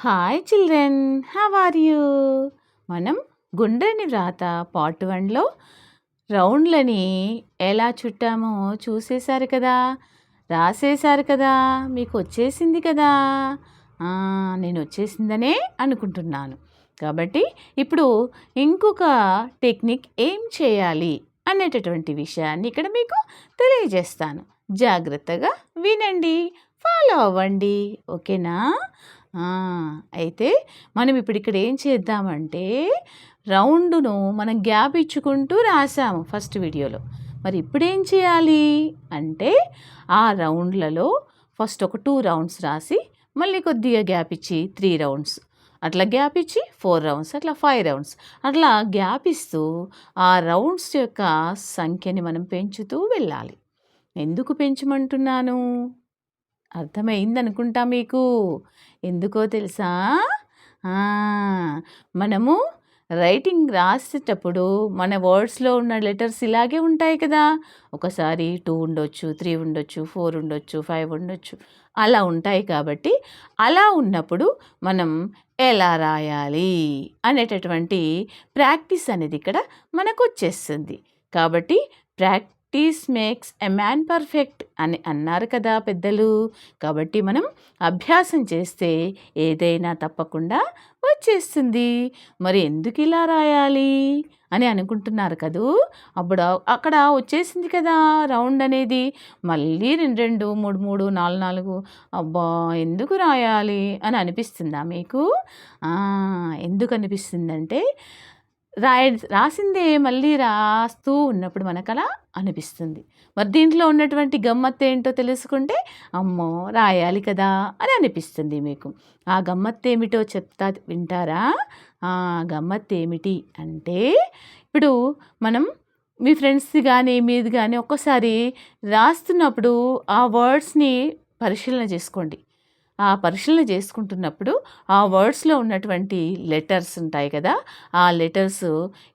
Hi children how are you మనం గుండ్రని వ్రాత పార్ట్ వన్లో రౌండ్లని ఎలా చుట్టామో చూసేశారు కదా. రాసేశారు కదా. మీకు వచ్చేసింది కదా. నేను వచ్చేసిందనే అనుకుంటున్నాను. కాబట్టి ఇప్పుడు ఇంకొక టెక్నిక్ ఏం చేయాలి అనేటటువంటి విషయాన్ని ఇక్కడ మీకు తెలియజేస్తాను. జాగ్రత్తగా వినండి. ఫాలో అవ్వండి. ఓకేనా? అయితే మనం ఇప్పుడు ఇక్కడ ఏం చేద్దామంటే రౌండ్ను మనం గ్యాప్ ఇచ్చుకుంటూ రాసాము ఫస్ట్ వీడియోలో. మరి ఇప్పుడు ఏం చేయాలి? అంటే ఆ రౌండ్లలో ఫస్ట్ ఒక టూ రౌండ్స్ రాసి మళ్ళీ కొద్దిగా గ్యాప్ ఇచ్చి త్రీ రౌండ్స్. అట్లా గ్యాప్ ఇచ్చి ఫోర్ రౌండ్స్ అట్లా ఫైవ్ రౌండ్స్. అట్లా గ్యాప్ ఇస్తూ ఆ రౌండ్స్ యొక్క సంఖ్యని మనం పెంచుతూ వెళ్ళాలి. ఎందుకు పెంచమంటున్నాను? అర్థమైందనుకుంటా మీకు. ఎందుకో తెలుసా? మనము రైటింగ్ రాసేటప్పుడు మన వర్డ్స్లో ఉన్న లెటర్స్ ఇలాగే ఉంటాయి కదా. ఒకసారి టూ ఉండొచ్చు త్రీ ఉండొచ్చు ఫోర్ ఉండొచ్చు ఫైవ్ ఉండొచ్చు. అలా ఉంటాయి కాబట్టి అలా ఉన్నప్పుడు మనం ఎలా రాయాలి అనేటటువంటి ప్రాక్టీస్ అనేది ఇక్కడ మనకు వచ్చేస్తుంది. కాబట్టి prac practice makes a man perfect అని అన్నారు కదా పెద్దలు. కాబట్టి మనం అభ్యాసం చేస్తే ఏదైనా తప్పకుండా వచ్చేస్తుంది. మరి ఎందుకు ఇలా రాయాలి అని అనుకుంటున్నారు కదూ? అప్పుడు అక్కడ వచ్చేసింది కదా రౌండ్ అనేది. మళ్ళీ రెండు రెండు మూడు మూడు నాలుగు నాలుగు. అబ్బా ఎందుకు రాయాలి అని అనిపిస్తుందా మీకు? ఎందుకు అనిపిస్తుందంటే రాయ రాసిందే మళ్ళీ రాస్తూ ఉన్నప్పుడు మనకు అలా అనిపిస్తుంది. మరి దీంట్లో ఉన్నటువంటి గమ్మత్తు ఏంటో తెలుసుకుంటే అమ్మో రాయాలి కదా అని అనిపిస్తుంది మీకు. ఆ గమ్మత్తు ఏమిటో చెప్తా వింటారా? ఆ గమ్మత్తు ఏమిటి అంటే ఇప్పుడు మనం మీ ఫ్రెండ్స్ కానీ మీది కానీ ఒక్కసారి రాస్తున్నప్పుడు ఆ వర్డ్స్ని పరిశీలన చేసుకోండి. ఆ పరిశీలన చేసుకుంటున్నప్పుడు ఆ వర్డ్స్లో ఉన్నటువంటి లెటర్స్ ఉంటాయి కదా ఆ లెటర్స్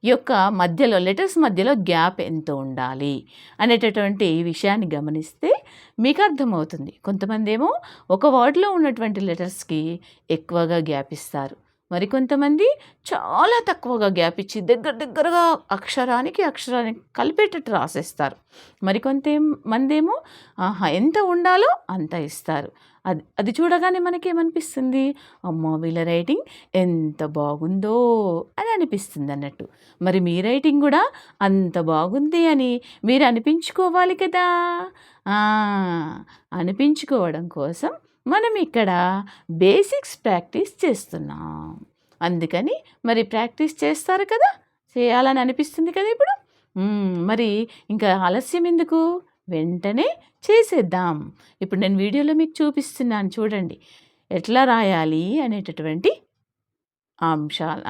యొక్క మధ్యలో లెటర్స్ మధ్యలో గ్యాప్ ఎంత ఉండాలి అనేటటువంటి విషయాన్ని గమనిస్తే మీకు అర్థమవుతుంది. కొంతమంది ఏమో ఒక వర్డ్లో ఉన్నటువంటి లెటర్స్కి ఎక్కువగా గ్యాప్ ఇస్తారు. మరికొంతమంది చాలా తక్కువగా గ్యాప్ ఇచ్చి దగ్గర దగ్గరగా అక్షరానికి అక్షరానికి కలిపేటట్టు రాసేస్తారు. మరికొంత మంది ఏమో ఆహా ఎంత ఉండాలో అంత ఇస్తారు. అది అది చూడగానే మనకేమనిపిస్తుంది? అమ్మో వీళ్ళ రైటింగ్ ఎంత బాగుందో అని అనిపిస్తుంది అన్నట్టు మరి మీ రైటింగ్ కూడా అంత బాగుంది అని మీరు అనిపించుకోవాలి కదా? అనిపించుకోవడం కోసం మనం ఇక్కడ బేసిక్స్ ప్రాక్టీస్ చేస్తున్నాం. అందుకని మరి ప్రాక్టీస్ చేస్తారు కదా? చేయాలని అనిపిస్తుంది కదా ఇప్పుడు? మరి ఇంకా ఆలస్యం ఎందుకు? వెంటనే చేసేద్దాం. ఇప్పుడు నేను వీడియోలో మీకు చూపిస్తున్నాను చూడండి. ఎట్లా రాయాలి అనేటటువంటి అంశాలు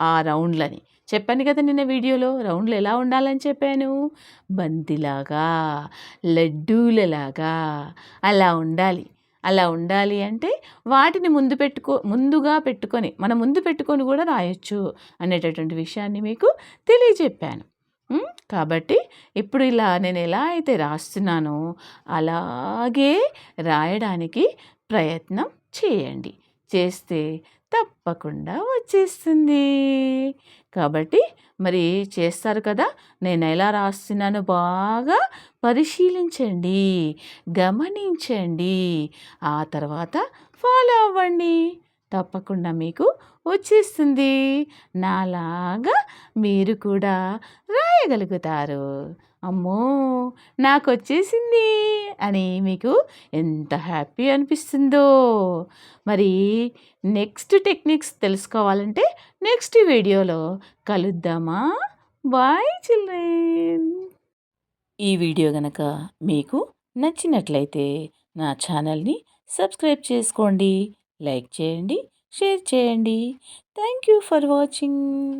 ఆ రౌండ్లని. చెప్పాను కదా నిన్న వీడియోలో రౌండ్లు ఎలా ఉండాలని చెప్పాను? బంతిలాగా లడ్డూలలాగా అలా ఉండాలి. అలా ఉండాలి అంటే వాటిని ముందు పెట్టుకో ముందుగా పెట్టుకొని మనం ముందు పెట్టుకొని కూడా రాయొచ్చు అనేటటువంటి విషయాన్ని మీకు తెలియజెప్పాను. కాబట్టి ఇప్పుడు ఇలా నేను ఎలా అయితే రాస్తున్నానో అలాగే రాయడానికి ప్రయత్నం చేయండి. చేస్తే తప్పకుండా వచ్చేస్తుంది. కాబట్టి మరి చేస్తారు కదా నేను ఎలా రాస్తున్నానో బాగా పరిశీలించండి గమనించండి. ఆ తర్వాత ఫాలో అవ్వండి. తప్పకుండా మీకు వచ్చేస్తుంది. నాలాగా మీరు కూడా రాయగలుగుతారు. అమ్మో నాకు వచ్చేసింది అని మీకు ఎంత హ్యాపీ అనిపిస్తుందో. మరి నెక్స్ట్ టెక్నిక్స్ తెలుసుకోవాలంటే నెక్స్ట్ వీడియోలో కలుద్దామా? Bye children. ఈ వీడియో గనక మీకు నచ్చినట్లయితే నా ఛానల్ని సబ్స్క్రైబ్ చేసుకోండి లైక్ చేయండి షేర్ చేయండి. Thank you for watching.